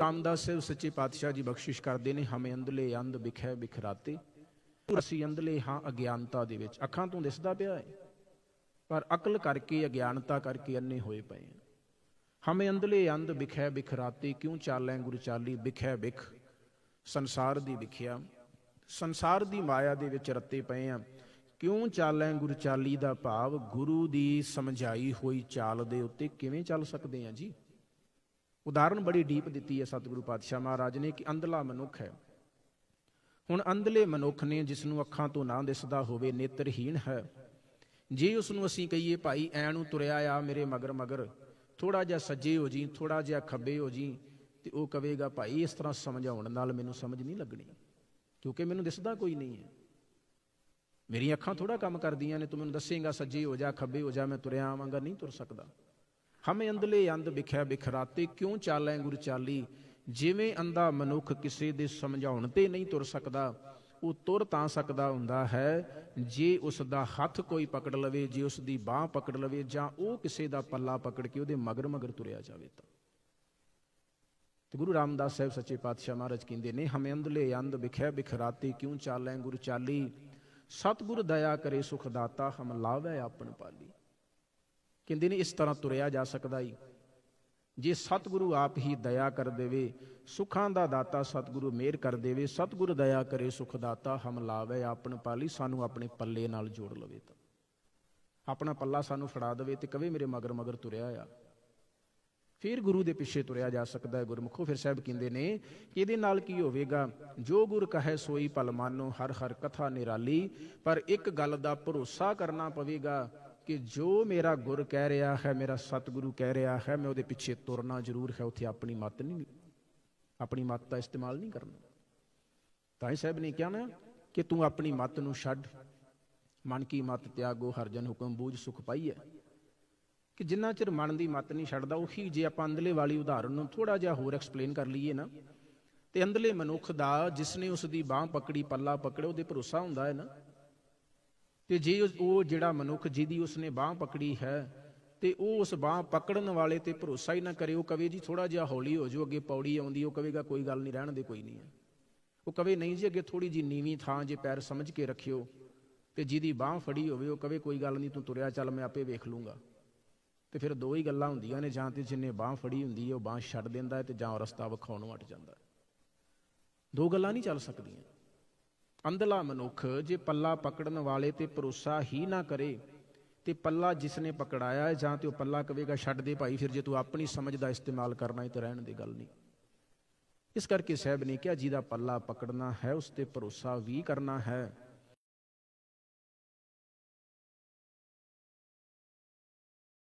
ਰਾਮਦਾਸ ਸਾਹਿਬ ਸੱਚੇ ਪਾਤਸ਼ਾਹ ਜੀ ਬਖਸ਼ਿਸ਼ ਕਰਦੇ ਨੇ, ਹਮੇ ਅੰਧਲੇ ਅੰਧ ਵਿਖੇ ਵਿਖਰਾਤੇ ਅਸੀਂ ਅੰਧਲੇ ਹਾਂ ਅਗਿਆਨਤਾ ਦੇ ਵਿੱਚ। ਅੱਖਾਂ ਤੋਂ ਦਿਸਦਾ ਪਿਆ ਹੈ ਪਰ ਅਕਲ ਕਰਕੇ, ਅਗਿਆਨਤਾ ਕਰਕੇ ਅੰਨੇ ਹੋਏ ਪਏ ਹਮੇ ਅੰਧਲੇ ਅੰਧ ਵਿਖੇ ਵਿਖਰਾਤੇ ਕਿਉਂ ਚਾਲੈ ਗੁਰ ਚਾਲੀ? ਵਿਖੇ ਵਿਖ, ਸੰਸਾਰ ਦੀ ਵਿਖਿਆ। ਸੰਸਾਰ ਦੀ ਮਾਇਆ ਦੇ ਵਿੱਚ ਰੱਤੇ ਪਏ ਆ। ਕਿਉਂ ਚਾਲੈ ਗੁਰ ਚਾਲੀ ਦਾ ਭਾਵ? ਗੁਰੂ ਦੀ ਸਮਝਾਈ ਹੋਈ ਚਾਲ ਦੇ ਉੱਤੇ ਕਿਵੇਂ ਚੱਲ ਸਕਦੇ ਆ ਜੀ? ਉਦਾਹਰਣ ਬੜੀ ਡੀਪ ਦਿੱਤੀ ਹੈ ਸਤਿਗੁਰੂ ਪਾਤਸ਼ਾਹ ਮਹਾਰਾਜ ਨੇ ਕਿ ਅੰਧਲਾ ਮਨੁੱਖ ਹੈ। ਹੁਣ ਅੰਧਲੇ ਮਨੁੱਖ ਨੇ ਜਿਸ ਨੂੰ ਅੱਖਾਂ ਤੋਂ ਨਾ ਦਿਸਦਾ ਹੋਵੇ, ਨੇਤਰਹੀਣ ਹੈ। ਜੇ ਉਸ ਨੂੰ ਅਸੀਂ ਕਹੀਏ, ਭਾਈ, ਐ ਨੂੰ ਤੁਰਿਆ ਆ ਮੇਰੇ ਮਗਰ ਮਗਰ ਥੋੜਾ ਜਿਹਾ ਸੱਜੇ ਹੋ ਜੀ ਥੋੜਾ ਜਿਹਾ ਖੱਬੇ ਹੋ ਜੀ ਤੇ ਉਹ ਕਵੇਗਾ, ਭਾਈ, ਇਸ ਤਰ੍ਹਾਂ ਸਮਝਾਉਣ ਨਾਲ ਮੈਨੂੰ ਸਮਝ ਨਹੀਂ ਲੱਗਣੀ, ਕਿਉਂਕਿ ਮੈਨੂੰ ਦਿਸਦਾ ਕੋਈ ਨਹੀਂ ਹੈ। ਮੇਰੀਆਂ ਅੱਖਾਂ ਥੋੜਾ ਕੰਮ ਕਰਦੀਆਂ ਨੇ, ਤੂੰ ਮੈਨੂੰ ਦੱਸੇਗਾ, ਸੱਜੇ ਹੋ ਜਾ, ਖੱਬੇ ਹੋ ਜਾ, ਮੈਂ ਤੁਰਿਆ ਆਵਾਂਗਾ, ਨਹੀਂ ਤੁਰ ਸਕਦਾ। ਹਮੇ ਅੰਧਲੇ ਅੰਧ ਵਿਖਿਆ ਵਿਖਰਾਤੇ ਕਿਉਂ ਚਾਲੈ ਗੁਰ ਚਾਲੀ? ਜਿਵੇਂ ਅੰਧਾ ਮਨੁੱਖ ਕਿਸੇ ਦੇ ਸਮਝਾਉਣ ਤੇ ਨਹੀਂ ਤੁਰ ਸਕਦਾ, ਉਹ ਤੁਰ ਤਾਂ ਸਕਦਾ ਹੁੰਦਾ ਹੈ। ਜੇ ਉਸ ਦਾ ਹੱਥ ਕੋਈ ਪਕੜ ਲਵੇ, ਜੇ ਉਸ ਦੀ ਬਾਹ ਪਕੜ ਲਵੇ, ਜਾਂ ਉਹ ਕਿਸੇ ਦਾ ਪੱਲਾ ਪਕੜ ਕੇ ਉਹਦੇ ਮਗਰ ਮਗਰ ਤੁਰਿਆ ਜਾਵੇ ਤਾਂ। ਤੇ ਗੁਰੂ ਰਾਮਦਾਸ ਸਾਹਿਬ ਸੱਚੇ ਪਾਤਸ਼ਾਹ ਮਹਾਰਾਜ ਕਹਿੰਦੇ ਨੇ, ਹਮੇ ਅੰਧਲੇ ਅੰਧ ਵਿਖਿਆ ਵਿਖਰਾਤੇ ਕਿਉਂ ਚਾਲੈ ਗੁਰ ਚਾਲੀ? ਸਤਿਗੁਰ ਦਇਆ ਕਰੇ ਸੁਖ ਦਾਤਾ, ਹਮ ਲਾਵੇ ਆਪਨ ਪਾਲੀ। ਕਹਿੰਦੇ ਨੇ ਇਸ ਤਰ੍ਹਾਂ ਤੁਰਿਆ ਜਾ ਸਕਦਾ ਹੀ ਜੇ ਸਤਿਗੁਰੂ ਆਪ ਹੀ ਦਇਆ ਕਰ ਦੇਵੇ, ਸੁਖਾਂ ਦਾ ਦਾਤਾ ਸਤਿਗੁਰੂ ਮਿਹਰ ਕਰ ਦੇਵੇ, ਸਤਿਗੁਰ ਦਇਆ ਕਰੇ, ਸੁਖ ਦਾਤਾ ਹਮ ਲਾਵੇ ਆਪਨ ਪਾਲੀ ਸਾਨੂੰ ਆਪਣੇ ਪੱਲੇ ਨਾਲ ਜੋੜ ਲਵੇ ਤਾਂ। ਆਪਣਾ ਪੱਲਾ ਸਾਨੂੰ ਫੜਾ ਦੇਵੇ ਤੇ ਕਵੇ ਮੇਰੇ ਮਗਰ ਮਗਰ ਤੁਰਿਆ ਆ। ਫਿਰ ਗੁਰੂ ਦੇ ਪਿੱਛੇ ਤੁਰਿਆ ਜਾ ਸਕਦਾ ਹੈ ਗੁਰਮੁਖੋ, ਫਿਰ ਸਾਹਿਬ ਕਹਿੰਦੇ ਨੇ ਕਿ ਇਹਦੇ ਨਾਲ ਕੀ ਹੋਵੇਗਾ? ਜੋ ਗੁਰ ਕਹੇ ਸੋਈ ਪਲ ਮਾਨੋ, ਹਰ ਹਰ ਕਥਾ ਨਿਰਾਲੀ, ਪਰ ਇੱਕ ਗੱਲ ਦਾ ਭਰੋਸਾ ਕਰਨਾ ਪਵੇਗਾ ਕਿ ਜੋ ਮੇਰਾ ਗੁਰ ਕਹਿ ਰਿਹਾ ਹੈ, ਮੇਰਾ ਸਤਿਗੁਰੂ ਕਹਿ ਰਿਹਾ ਹੈ, ਮੈਂ ਉਹਦੇ ਪਿੱਛੇ ਤੁਰਨਾ ਜ਼ਰੂਰ ਹੈ, ਉੱਥੇ ਆਪਣੀ ਮਤ ਨਹੀਂ, ਆਪਣੀ ਮਤ ਦਾ ਇਸਤੇਮਾਲ ਨਹੀਂ ਕਰਨਾ। ਤਾਂ ਹੀ ਸਾਹਿਬ ਨੇ ਕਿਹਾ ਨਾ ਕਿ ਤੂੰ ਆਪਣੀ ਮਤ ਨੂੰ ਛੱਡ। ਮਨ ਕੀ ਮਤ ਤਿਆਗੋ, ਹਰ ਜਨ ਹੁਕਮ ਬੂਝ ਸੁਖ ਪਾਈਐ। ਕਿ ਜਿੰਨਾ ਚਿਰ ਮਨ ਦੀ ਮਤ ਨਹੀਂ ਛੱਡਦਾ, ਉਹੀ ਜੇ ਆਪਾਂ ਅੰਦਲੇ ਵਾਲੀ ਉਦਾਹਰਨ ਨੂੰ ਥੋੜਾ ਜਿਹਾ ਹੋਰ ਐਕਸਪਲੇਨ ਕਰ ਲਈਏ ਨਾ, ਤੇ ਅੰਦਲੇ ਮਨੁੱਖ ਦਾ ਜਿਸ ਨੇ ਉਸ ਦੀ ਬਾਹ ਪਕੜੀ, ਪੱਲਾ ਪਕੜਿਆ, ਉਹਦੇ ਭਰੋਸਾ ਹੁੰਦਾ ਹੈ ਨਾ। ਤੇ ਜੇ ਉਸ- ਉਹ ਜਿਹੜਾ ਮਨੁੱਖ ਜਿਹਦੀ ਉਸਨੇ ਬਾਹ ਪਕੜੀ ਹੈ ਤੇ ਉਹ ਉਸ ਬਾਹ ਪਕੜਨ ਵਾਲੇ ਤੇ ਭਰੋਸਾ ਹੀ ਨਾ ਕਰੇ, ਉਹ ਕਵੇ ਜੀ ਥੋੜਾ ਜਿਹਾ ਹੌਲੀ ਹੋ ਜਾਓ, ਅੱਗੇ ਪੌੜੀ ਆਉਂਦੀ, ਉਹ ਕਵੇਗਾ ਕੋਈ ਗੱਲ ਨਹੀਂ, ਰਹਿਣ ਦੇ ਕੋਈ ਨਹੀਂ ਹੈ। ਉਹ ਕਵੇ ਨਹੀਂ ਜੀ, ਅੱਗੇ ਥੋੜੀ ਜੀ ਨੀਵੀਂ ਥਾਂ ਜੇ ਪੈਰ ਸਮਝ ਕੇ ਰੱਖਿਓ ਤੇ ਜਿਹਦੀ ਬਾਹ ਫੜੀ ਹੋਵੇ, ਉਹ ਕਵੇ ਕੋਈ ਗੱਲ ਨਹੀਂ, ਤੂੰ ਤੁਰਿਆ ਚੱਲ, ਮੈਂ ਆਪੇ ਵੇਖ ਲੂੰਗਾ। ਤੇ ਫਿਰ ਦੋ ਹੀ ਗੱਲਾਂ ਹੁੰਦੀਆਂ ਨੇ, ਜਾਂ ਤੇ ਜਿੰਨੇ ਬਾਹ ਫੜੀ ਹੁੰਦੀ ਹੈ, ਉਹ ਬਾਹ ਛੱਡ ਦਿੰਦਾ ਹੈ ਤੇ ਜਾਂ ਉਹ ਰਸਤਾ ਵਿਖਾਉਣੋਂ ਹਟ ਜਾਂਦਾ ਦੋ ਗੱਲਾਂ ਨਹੀਂ ਚੱਲ ਸਕਦੀਆਂ। ਅੰਧਲਾ ਮਨੁੱਖ ਜੇ ਪੱਲਾ ਪਕੜਨ ਵਾਲੇ ਤੇ ਭਰੋਸਾ ਹੀ ਨਾ ਕਰੇ, ਤੇ ਪੱਲਾ ਜਿਸ ਨੇ ਪਕੜਾਇਆ ਹੈ, ਜਾਂ ਤੇ ਉਹ ਪੱਲਾ ਕਵੇਗਾ, ਛੱਡ ਦੇ ਭਾਈ, ਫਿਰ ਜੇ ਤੂੰ ਆਪਣੀ ਸਮਝ ਦਾ ਇਸਤੇਮਾਲ ਕਰਨਾ ਹੈ, ਤੇ ਰਹਿਣ ਦੀ ਗੱਲ ਨਹੀਂ। ਇਸ ਕਰਕੇ ਸਾਹਿਬ ਨੇ ਕਿਹਾ, ਜਿਹਦਾ ਪੱਲਾ ਪਕੜਨਾ ਹੈ, ਉਸ ਤੇ ਭਰੋਸਾ ਵੀ ਕਰਨਾ ਹੈ।